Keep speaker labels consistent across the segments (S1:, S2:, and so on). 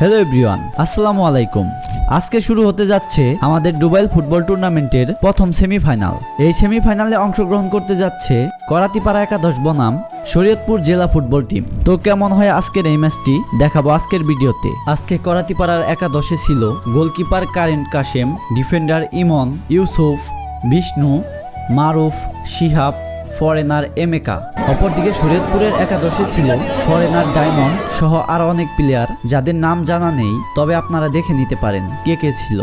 S1: Hello everyone আসসালামু আলাইকুম আজকে শুরু হতে যাচ্ছে আমাদের ডুবাইল ফুটবল টুর্নামেন্টের প্রথম সেমিফাইনাল এই সেমিফাইনালে অংশগ্রহণ করতে যাচ্ছে করাতিপাড়া একাদশ বনাম শরীয়তপুর জেলা ফুটবল টিম তো কেমন হয় আজকের এই ম্যাচটি দেখাবো আজকের ভিডিওতে আজকে করাতিপাড়ার একাদশে ছিল goalkeeper current Kashem defender Emon Yusuf Bishnu Maruf Shihab foreigner Emeka অপরদিকে শরীয়তপুরের একাদশে ছিল ফরেনার ডায়মন্ড সহ আরও অনেক প্লেয়ার যাদের নাম জানা নেই তবে আপনারা দেখে নিতে পারেন কে কে ছিল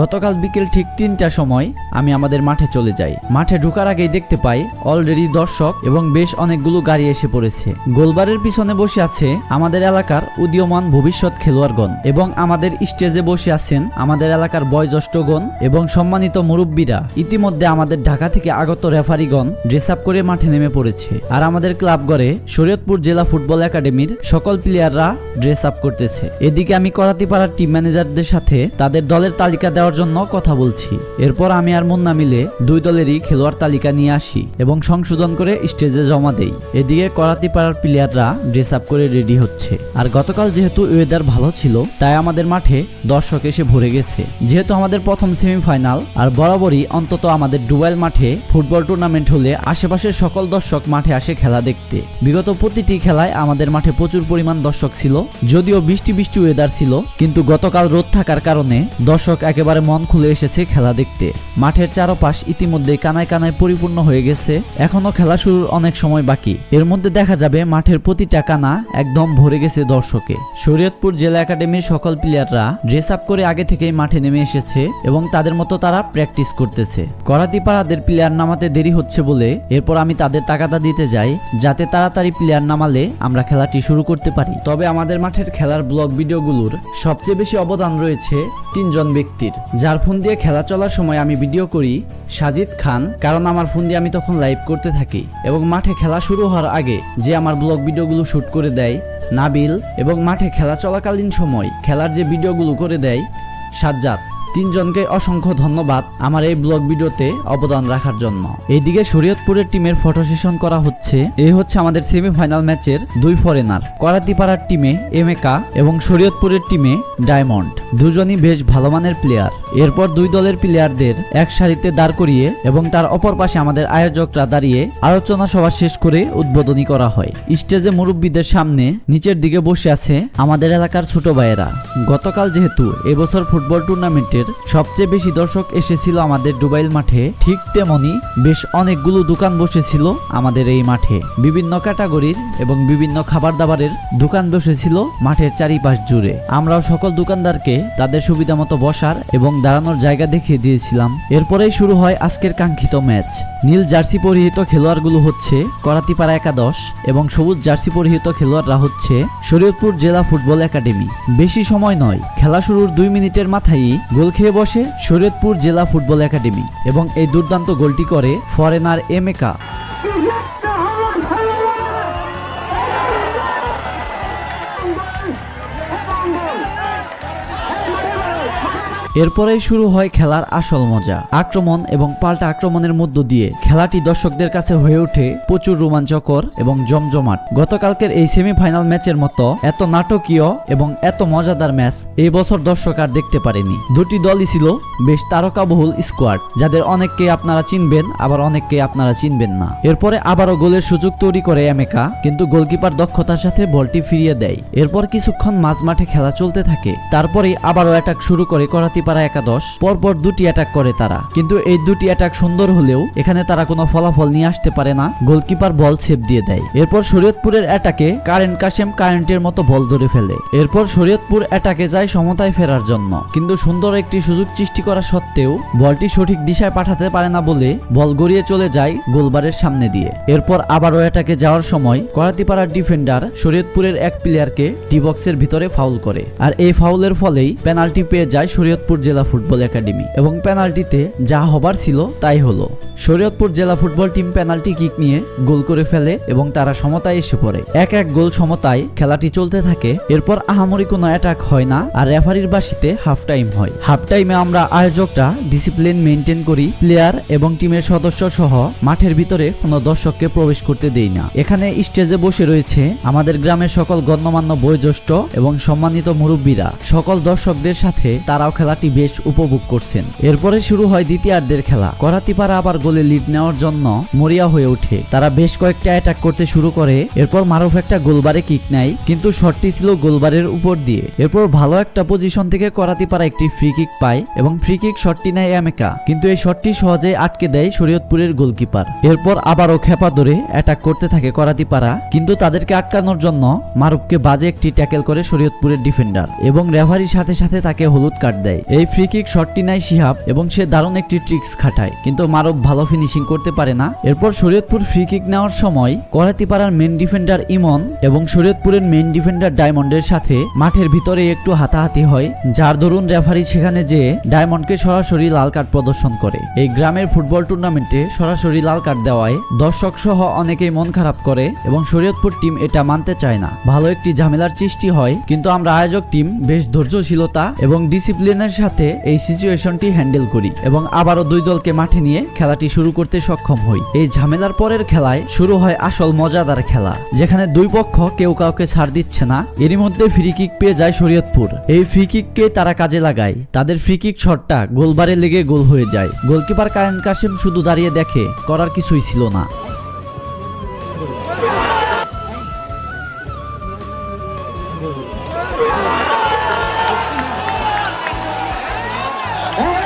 S1: গতকাল বিকেল ঠিক তিনটা সময় আমি আমাদের মাঠে চলে যাই মাঠে ঢোকার আগেই দেখতে পাই অলরেডি দর্শক এবং বেশ অনেকগুলো গাড়ি এসে পড়েছে গোলবারের পিছনে বসে আছে আমাদের এলাকার উদীয়মান ভবিষ্যৎ খেলোয়াড়গণ এবং আমাদের স্টেজে বসে আছেন আমাদের এলাকার বয়োজ্যেষ্ঠগণ এবং সম্মানিত মুরব্বীরা ইতিমধ্যে আমাদের ঢাকা থেকে আগত রেফারিগণ ড্রেস আপ করে মাঠে নেমে পড়েছে আর আমাদের ক্লাব গড়ে শরীয়তপুর জেলা ফুটবল একাডেমির সকল প্লেয়াররা ড্রেস আপ করতেছে এদিকে আমি করাতিপাড়ার টিম ম্যানেজারদের সাথে তাদের দলের তালিকা দেওয়া দেওয়ার জন্য কথা বলছি এরপর আমি আর মুন্না মিলে দুই দলেরই খেলোয়াড় তালিকা নিয়ে আসি এবং সংশোধন করে স্টেজে জমা দেই এদিকে করাতি পাড়ার প্লেয়াররা ড্রেস আপ করে রেডি হচ্ছে আর গতকাল যেহেতু ওয়েদার ভালো ছিল তাই আমাদের মাঠে দর্শক এসে ভরে গেছে যেহেতু আমাদের প্রথম সেমিফাইনাল আর বরাবরই অন্তত আমাদের ডুবাইল মাঠে ফুটবল টুর্নামেন্ট হলে আশেপাশের সকল দর্শক মাঠে আসে খেলা দেখতে বিগত প্রতিটি খেলায় আমাদের মাঠে প্রচুর পরিমাণ দর্শক ছিল যদিও বৃষ্টি বৃষ্টি ওয়েদার ছিল কিন্তু গতকাল রোদ থাকার কারণে দর্শক একেবারে একেবারে মন খুলে এসেছে খেলা দেখতে মাঠের চারপাশ ইতিমধ্যে কানায় কানায় পরিপূর্ণ হয়ে গেছে এখনও খেলা শুরুর অনেক সময় বাকি এর মধ্যে দেখা যাবে মাঠের প্রতিটা কানা একদম ভরে গেছে দর্শকে শরীয়তপুর জেলা একাডেমির সকল প্লেয়াররা ড্রেস আপ করে আগে থেকেই মাঠে নেমে এসেছে এবং তাদের মতো তারা প্র্যাকটিস করতেছে করাতিপাড়াদের প্লেয়ার নামাতে দেরি হচ্ছে বলে এরপর আমি তাদের তাকাতা দিতে যাই যাতে তাড়াতাড়ি প্লেয়ার নামালে আমরা খেলাটি শুরু করতে পারি তবে আমাদের মাঠের খেলার ব্লগ ভিডিওগুলোর সবচেয়ে বেশি অবদান রয়েছে তিনজন ব্যক্তির যার ফোন দিয়ে খেলা চলার সময় আমি ভিডিও করি সাজিদ খান কারণ আমার ফোন দিয়ে আমি তখন লাইভ করতে থাকি এবং মাঠে খেলা শুরু হওয়ার আগে যে আমার ব্লগ ভিডিওগুলো শ্যুট করে দেয় নাবিল এবং মাঠে খেলা চলাকালীন সময় খেলার যে ভিডিওগুলো করে দেয় সাজ্জাদ তিনজনকে অসংখ্য ধন্যবাদ আমার এই ব্লগ ভিডিওতে অবদান রাখার জন্য এইদিকে শরীয়তপুরের টিমের ফটো সেশন করা হচ্ছে এই হচ্ছে আমাদের সেমিফাইনাল ম্যাচের দুই ফরেনার করাতিপাড়ার টিমে এমেকা এবং শরীয়তপুরের টিমে ডায়মন্ড দুজনই বেশ ভালো মানের প্লেয়ার এরপর দুই দলের প্লেয়ারদের এক সারিতে দাঁড় করিয়ে এবং তার অপর পাশে আমাদের আয়োজকরা দাঁড়িয়ে আলোচনা সভা শেষ করে উদ্বোধনী করা হয় স্টেজে মুরব্বীদের সামনে নিচের দিকে বসে আছে আমাদের এলাকার ছোট ভাইয়েরা গতকাল যেহেতু এবছর ফুটবল টুর্নামেন্টের সবচেয়ে বেশি দর্শক এসেছিল আমাদের ডুবাইল মাঠে ঠিক তেমনি বেশ অনেকগুলো দোকান বসেছিল আমাদের এই মাঠে বিভিন্ন ক্যাটাগরির এবং বিভিন্ন খাবার দাবারের দোকান বসেছিল মাঠের চারিপাশ জুড়ে আমরাও সকল দোকানদারকে তাদের সুবিধা মতো বসার এবং দাঁড়ানোর জায়গা দেখিয়ে দিয়েছিলাম এরপরেই শুরু হয় আজকের কাঙ্ক্ষিত ম্যাচ নীল জার্সি পরিহিত খেলোয়াড়গুলো হচ্ছে করাতিপাড়া একাদশ এবং সবুজ জার্সি পরিহিত খেলোয়াড়রা হচ্ছে শরীয়তপুর জেলা ফুটবল একাডেমি বেশি সময় নয় খেলা শুরুর দুই মিনিটের মাথায় গোল খেয়ে বসে শরীয়তপুর জেলা ফুটবল একাডেমি এবং এই দুর্দান্ত গোলটি করে ফরেনার এমেকা এরপরেই শুরু হয় খেলার আসল মজা আক্রমণ এবং পাল্টা আক্রমণের মধ্য দিয়ে খেলাটি দর্শকদের কাছে হয়ে ওঠে প্রচুর রোমাঞ্চকর এবং জমজমাট গতকালকের এই সেমিফাইনাল ম্যাচের মতো এত নাটকীয় এবং এত মজাদার ম্যাচ এই বছর দর্শক আর দেখতে পারেনি দুটি দলই ছিল বেশ তারকাবহুল স্কোয়াড যাদের অনেককে আপনারা চিনবেন আবার অনেককে আপনারা চিনবেন না এরপরে আবারও গোলের সুযোগ তৈরি করে এমেকা কিন্তু গোলকিপার দক্ষতার সাথে বলটি ফিরিয়ে দেয় এরপর কিছুক্ষণ মাঝ মাঠে খেলা চলতে থাকে তারপরে আবারও অ্যাটাক শুরু করে করাতি পারা একাদশ পরপর দুটি অ্যাটাক করে তারা কিন্তু এই দুটি অ্যাটাক সুন্দর হলেও এখানে তারা কোনো ফলাফল নিয়ে আসতে পারে না গোলকিপার বল ছেপ দিয়ে দেয় এরপর শরীয়তপুরের অ্যাটাকে কারেন্ট কাশেম কারেন্টের মতো বল ধরে ফেলে এরপর শরীয়তপুর অ্যাটাকে যায় সমতায় ফেরার জন্য কিন্তু সুন্দর একটি সুযোগ সৃষ্টি করা সত্ত্বেও বলটি সঠিক দিশায় পাঠাতে পারে না বলে বল গড়িয়ে চলে যায় গোলবারের সামনে দিয়ে এরপর আবারও অ্যাটাকে যাওয়ার সময় করাতিপাড়ার ডিফেন্ডার শরীয়তপুরের এক প্লেয়ারকে ডিবক্সের ভিতরে ফাউল করে আর এই ফাউলের ফলেই পেনাল্টি পেয়ে যায় শরীয়তপুর শরীয়তপুর জেলা ফুটবল একাডেমি এবং পেনাল্টিতে যা হবার ছিল তাই হলো শরীয়তপুর জেলা ফুটবল টিম পেনাল্টি কিক নিয়ে গোল করে ফেলে এবং তারা সমতায় এসে পড়ে এক এক গোল সমতায় খেলাটি চলতে থাকে এরপর আহামরি কোনো অ্যাটাক হয় না আর রেফারির বাসিতে হাফ টাইম হয় হাফ টাইমে আমরা আয়োজকটা ডিসিপ্লিন মেনটেন করি প্লেয়ার এবং টিমের সদস্য সহ মাঠের ভিতরে কোনো দর্শককে প্রবেশ করতে দেই না এখানে স্টেজে বসে রয়েছে আমাদের গ্রামের সকল গণ্যমান্য বয়োজ্যেষ্ঠ এবং সম্মানিত মুরব্বীরা সকল দর্শকদের সাথে তারাও খেলাটি সময়টি বেশ উপভোগ করছেন এরপরে শুরু হয় দ্বিতীয়ার্ধের খেলা করাতিপাড়া আবার গোলে লিড নেওয়ার জন্য মরিয়া হয়ে ওঠে তারা বেশ কয়েকটা অ্যাটাক করতে শুরু করে এরপর মারুফ একটা গোলবারে কিক নেয় কিন্তু শটটি ছিল গোলবারের উপর দিয়ে এরপর ভালো একটা পজিশন থেকে করাতিপাড়া একটি ফ্রি কিক পায় এবং ফ্রি কিক শটটি নেয় অ্যামেকা কিন্তু এই শটটি সহজে আটকে দেয় শরীয়তপুরের গোলকিপার এরপর আবারও খেপা ধরে অ্যাটাক করতে থাকে করাতিপাড়া কিন্তু তাদেরকে আটকানোর জন্য মারুফকে বাজে একটি ট্যাকেল করে শরীয়তপুরের ডিফেন্ডার এবং রেভারির সাথে সাথে তাকে হলুদ কার্ড দেয় এই ফ্রি কিক শটটি নেয় শিহাব এবং সে দারুণ একটি ট্রিক্স খাটায় কিন্তু মারব ভালো ফিনিশিং করতে পারে না এরপর শরীয়তপুর ফ্রি কিক নেওয়ার সময় করাতিপাড়ার মেন ডিফেন্ডার ইমন এবং শরীয়তপুরের মেন ডিফেন্ডার ডায়মন্ডের সাথে মাঠের ভিতরে একটু হাতাহাতি হয় যার দরুন রেফারি সেখানে যে ডায়মন্ডকে সরাসরি লাল কার্ড প্রদর্শন করে এই গ্রামের ফুটবল টুর্নামেন্টে সরাসরি লাল কার্ড দেওয়ায় দর্শক সহ অনেকেই মন খারাপ করে এবং শরীয়তপুর টিম এটা মানতে চায় না ভালো একটি ঝামেলার সৃষ্টি হয় কিন্তু আমরা আয়োজক টিম বেশ ধৈর্যশীলতা এবং ডিসিপ্লিনের সাথে এই সিচুয়েশনটি হ্যান্ডেল করি এবং আবারও দুই দলকে মাঠে নিয়ে খেলাটি শুরু করতে সক্ষম হই এই ঝামেলার পরের খেলায় শুরু হয় আসল মজাদার খেলা যেখানে দুই পক্ষ কেউ কাউকে ছাড় দিচ্ছে না এরই মধ্যে ফ্রি কিক পেয়ে যায় শরীয়তপুর এই ফ্রি কিককে তারা কাজে লাগায় তাদের ফ্রি কিক শটটা গোলবারে লেগে গোল হয়ে যায় গোলকিপার কারেন কাশিম শুধু দাঁড়িয়ে দেখে করার কিছুই ছিল না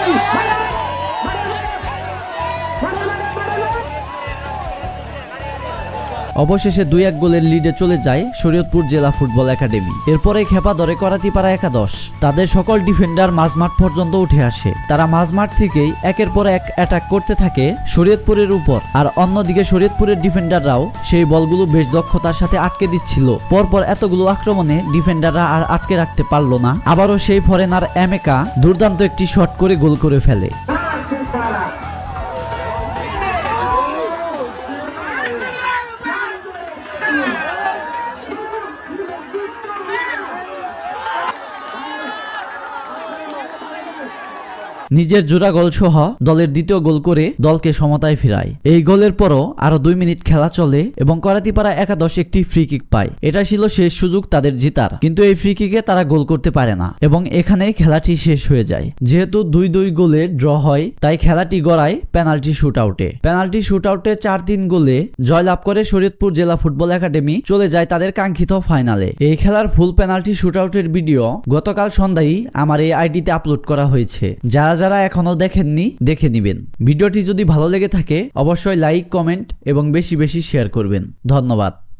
S1: Thank you. অবশেষে দুই এক গোলের লিডে চলে যায় শরীয়তপুর জেলা ফুটবল একাডেমি এরপরে খেপা ধরে করাতিপাড়া একাদশ তাদের সকল ডিফেন্ডার মাঝমাঠ পর্যন্ত উঠে আসে তারা মাঝমাঠ থেকেই একের পর এক অ্যাটাক করতে থাকে শরীয়তপুরের উপর আর অন্যদিকে শরীয়তপুরের ডিফেন্ডাররাও সেই বলগুলো বেশ দক্ষতার সাথে আটকে দিচ্ছিল পরপর এতগুলো আক্রমণে ডিফেন্ডাররা আর আটকে রাখতে পারল না আবারও সেই ফরেনার অ্যামেকা দুর্দান্ত একটি শট করে গোল করে ফেলে নিজের জোড়া গোল সহ দলের দ্বিতীয় গোল করে দলকে সমতায় ফেরায় এই গোলের পরও আরো দুই মিনিট খেলা চলে এবং করাতিপাড়া একাদশ একটি ফ্রি কিক পায় এটা ছিল শেষ সুযোগ তাদের জিতার কিন্তু এই ফ্রি কিকে তারা গোল করতে পারে না এবং এখানেই খেলাটি শেষ হয়ে যায় যেহেতু দুই দুই গোলে ড্র হয় তাই খেলাটি গড়ায় পেনাল্টি শুট আউটে পেনাল্টি শুট আউটে চার তিন গোলে জয়লাভ করে শরীয়তপুর জেলা ফুটবল একাডেমি চলে যায় তাদের কাঙ্ক্ষিত ফাইনালে এই খেলার ফুল পেনাল্টি শুট আউটের ভিডিও গতকাল সন্ধ্যায় আমার এই আইডিতে আপলোড করা হয়েছে যারা যারা এখনও দেখেননি দেখে নিবেন ভিডিওটি যদি ভালো লেগে থাকে অবশ্যই লাইক কমেন্ট এবং বেশি বেশি শেয়ার করবেন ধন্যবাদ